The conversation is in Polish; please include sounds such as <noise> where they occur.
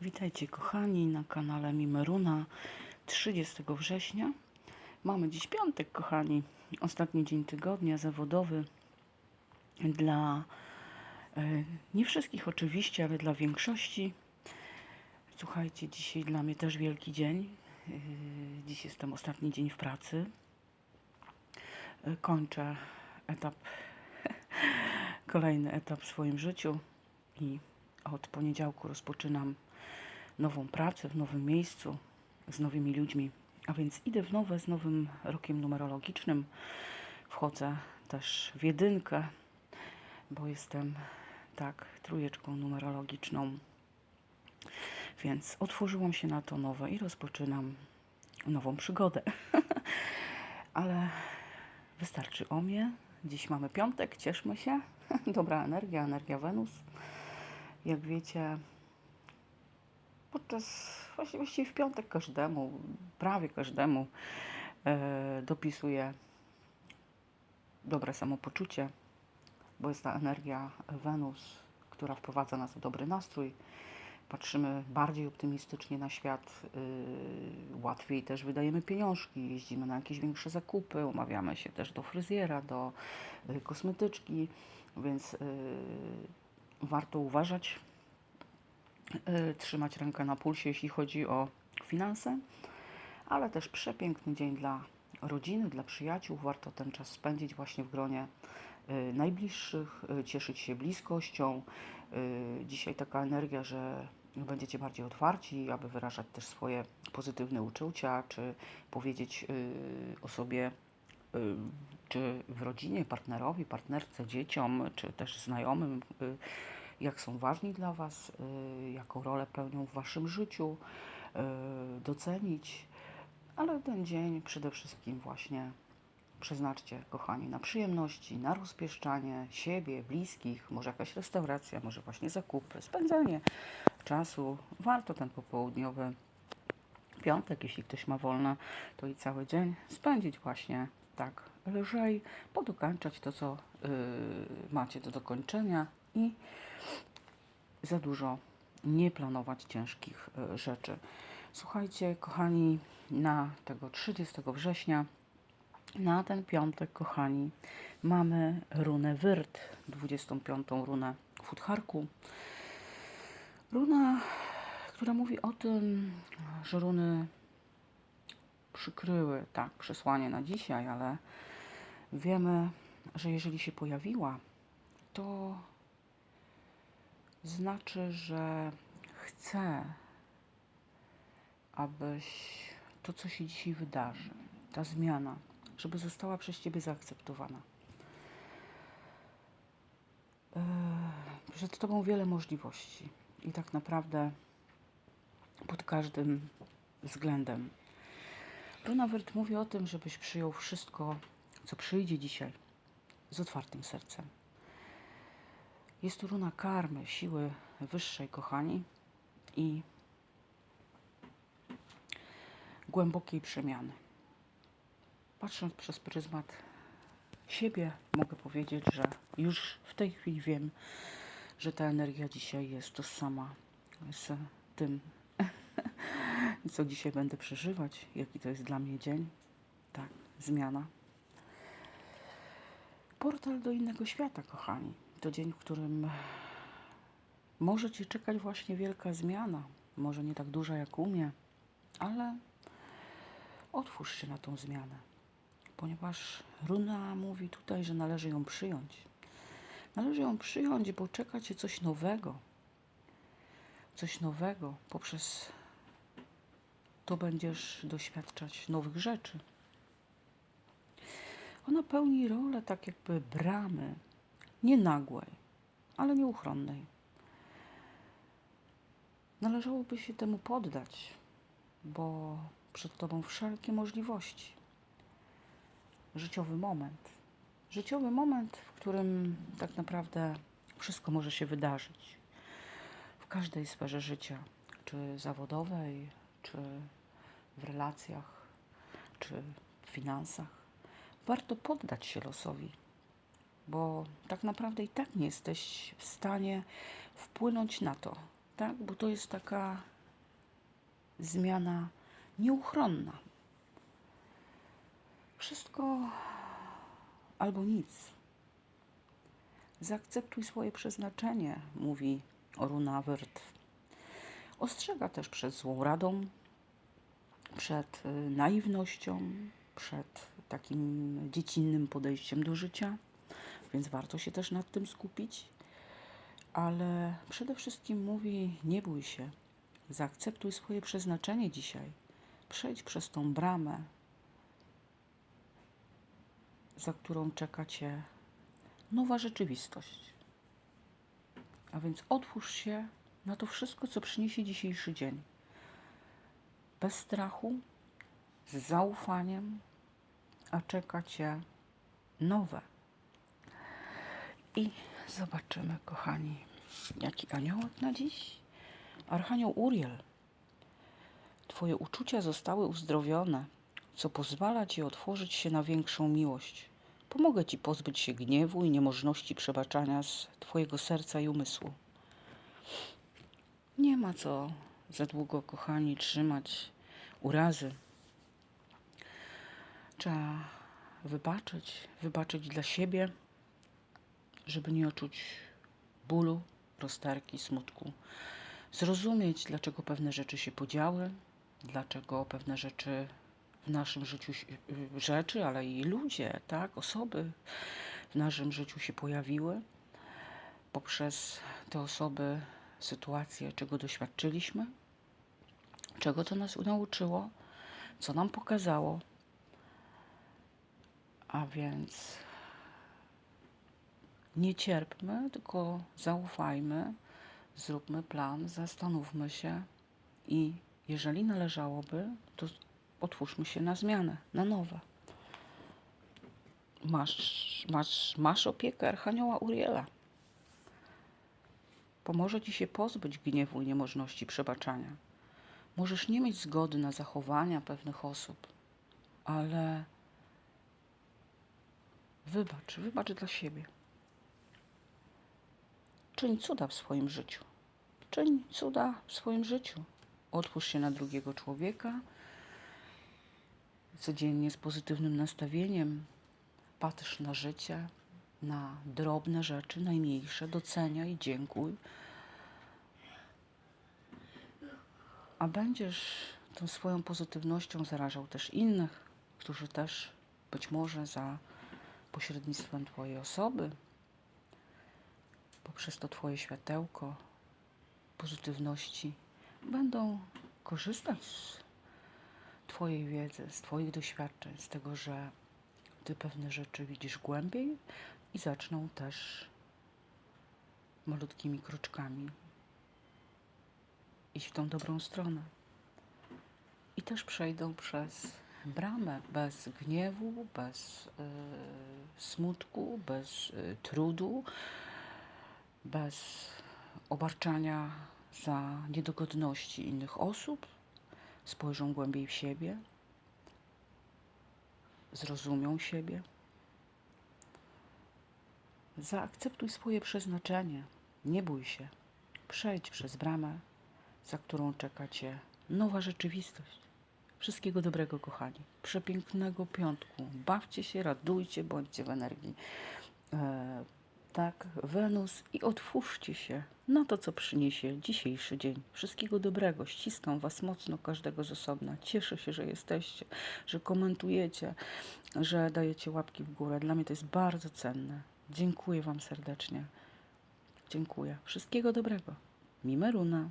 Witajcie kochani na kanale Mimeruna 30 września. Mamy dziś piątek, kochani. Ostatni dzień tygodnia zawodowy dla e, nie wszystkich oczywiście, ale dla większości. Słuchajcie, dzisiaj dla mnie też wielki dzień. E, Dziś jestem ostatni dzień w pracy. E, Kończę etap, <laughs> kolejny etap w swoim życiu i od poniedziałku rozpoczynam nową pracę w nowym miejscu, z nowymi ludźmi. A więc idę w nowe z nowym rokiem numerologicznym. Wchodzę też w jedynkę, bo jestem tak trójeczką numerologiczną. Więc otworzyłam się na to nowe i rozpoczynam nową przygodę. <laughs> Ale wystarczy o mnie. Dziś mamy piątek, cieszmy się. <laughs> Dobra energia, energia Wenus. Jak wiecie, podczas właściwie w piątek każdemu, prawie każdemu e, dopisuję dobre samopoczucie, bo jest ta energia Wenus, która wprowadza nas w dobry nastrój. Patrzymy bardziej optymistycznie na świat, y, łatwiej też wydajemy pieniążki, jeździmy na jakieś większe zakupy, umawiamy się też do fryzjera, do y, kosmetyczki, więc y, warto uważać trzymać rękę na pulsie, jeśli chodzi o finanse, ale też przepiękny dzień dla rodziny, dla przyjaciół. Warto ten czas spędzić właśnie w gronie y, najbliższych, y, cieszyć się bliskością. Y, Dzisiaj taka energia, że będziecie bardziej otwarci, aby wyrażać też swoje pozytywne uczucia, czy powiedzieć y, osobie, y, czy w rodzinie, partnerowi, partnerce, dzieciom, czy też znajomym, y, jak są ważni dla Was, y, jaką rolę pełnią w Waszym życiu, y, docenić. Ale ten dzień przede wszystkim właśnie przeznaczcie, kochani, na przyjemności, na rozpieszczanie siebie, bliskich, może jakaś restauracja, może właśnie zakupy, spędzanie czasu. Warto ten popołudniowy piątek, jeśli ktoś ma wolne, to i cały dzień spędzić właśnie tak lżej, podokończać to, co y, macie do dokończenia i za dużo nie planować ciężkich y, rzeczy. Słuchajcie, kochani, na tego 30 września, na ten piątek, kochani, mamy runę Wyrt, 25. runę Futharku. Runa, która mówi o tym, że runy przykryły tak przesłanie na dzisiaj, ale wiemy, że jeżeli się pojawiła, to znaczy, że chce, abyś to, co się dzisiaj wydarzy, ta zmiana, żeby została przez Ciebie zaakceptowana. Eee, Przed Tobą wiele możliwości i tak naprawdę pod każdym względem. Runawert mówi o tym, żebyś przyjął wszystko, co przyjdzie dzisiaj z otwartym sercem. Jest to runa karmy, siły wyższej, kochani, i głębokiej przemiany. Patrząc przez pryzmat siebie, mogę powiedzieć, że już w tej chwili wiem, że ta energia dzisiaj jest tożsama z tym, <laughs> co dzisiaj będę przeżywać, jaki to jest dla mnie dzień. Tak, zmiana. Portal do innego świata, kochani. To dzień, w którym może Cię czekać właśnie wielka zmiana. Może nie tak duża jak u mnie, ale otwórz się na tą zmianę. Ponieważ runa mówi tutaj, że należy ją przyjąć. Należy ją przyjąć, bo czeka Cię coś nowego. Coś nowego. Poprzez to będziesz doświadczać nowych rzeczy. Ona pełni rolę tak jakby bramy, nie nagłej, ale nieuchronnej. Należałoby się temu poddać, bo przed Tobą wszelkie możliwości. Życiowy moment. Życiowy moment, w którym tak naprawdę wszystko może się wydarzyć. W każdej sferze życia, czy zawodowej, czy w relacjach, czy w finansach. Warto poddać się losowi, bo tak naprawdę i tak nie jesteś w stanie wpłynąć na to, tak? Bo to jest taka zmiana nieuchronna. Wszystko albo nic. Zaakceptuj swoje przeznaczenie, mówi Runawyrt. Ostrzega też przed złą radą, przed y, naiwnością, przed takim dziecinnym podejściem do życia, więc warto się też nad tym skupić. Ale przede wszystkim mówi: nie bój się, zaakceptuj swoje przeznaczenie dzisiaj. Przejdź przez tą bramę, za którą czeka cię nowa rzeczywistość. A więc otwórz się na to wszystko, co przyniesie dzisiejszy dzień. Bez strachu, z zaufaniem, a czeka cię nowe. I zobaczymy, kochani, jaki aniołek na dziś. Archanioł Uriel. Twoje uczucia zostały uzdrowione, co pozwala ci otworzyć się na większą miłość. Pomogę ci pozbyć się gniewu i niemożności przebaczania z twojego serca i umysłu. Nie ma co za długo, kochani, trzymać urazy. Trzeba wybaczyć, wybaczyć dla siebie, żeby nie odczuć bólu, rozterki, smutku. Zrozumieć, dlaczego pewne rzeczy się podziały, dlaczego pewne rzeczy w naszym życiu, y, rzeczy, ale i ludzie, tak, osoby w naszym życiu się pojawiły poprzez te osoby, sytuacje, czego doświadczyliśmy, czego to nas nauczyło, co nam pokazało. A więc nie cierpmy, tylko zaufajmy, zróbmy plan, zastanówmy się i jeżeli należałoby, to otwórzmy się na zmianę, na nowe. Masz, masz, masz opiekę Archanioła Uriela. Pomoże ci się pozbyć gniewu i niemożności przebaczania. Możesz nie mieć zgody na zachowania pewnych osób, ale wybacz, wybacz dla siebie. Czyń cuda w swoim życiu. Czyń cuda w swoim życiu. Otwórz się na drugiego człowieka. Codziennie z pozytywnym nastawieniem patrz na życie, na drobne rzeczy, najmniejsze, doceniaj dziękuj. A będziesz tą swoją pozytywnością zarażał też innych, którzy też być może za pośrednictwem Twojej osoby, poprzez to Twoje światełko pozytywności, będą korzystać z Twojej wiedzy, z Twoich doświadczeń, z tego, że Ty pewne rzeczy widzisz głębiej i zaczną też malutkimi kroczkami iść w tą dobrą stronę. I też przejdą przez bramę bez gniewu, bez y, smutku, bez y, trudu, bez obarczania za niedogodności innych osób, spojrzą głębiej w siebie, zrozumią siebie. Zaakceptuj swoje przeznaczenie, nie bój się. Przejdź przez bramę, za którą czeka cię nowa rzeczywistość. Wszystkiego dobrego, kochani. Przepięknego piątku. Bawcie się, radujcie, bądźcie w energii. Tak, Wenus i otwórzcie się na to, co przyniesie dzisiejszy dzień. Wszystkiego dobrego. Ściskam Was mocno, każdego z osobna. Cieszę się, że jesteście, że komentujecie, że dajecie łapki w górę. Dla mnie to jest bardzo cenne. Dziękuję Wam serdecznie. Dziękuję. Wszystkiego dobrego. Mimeruna.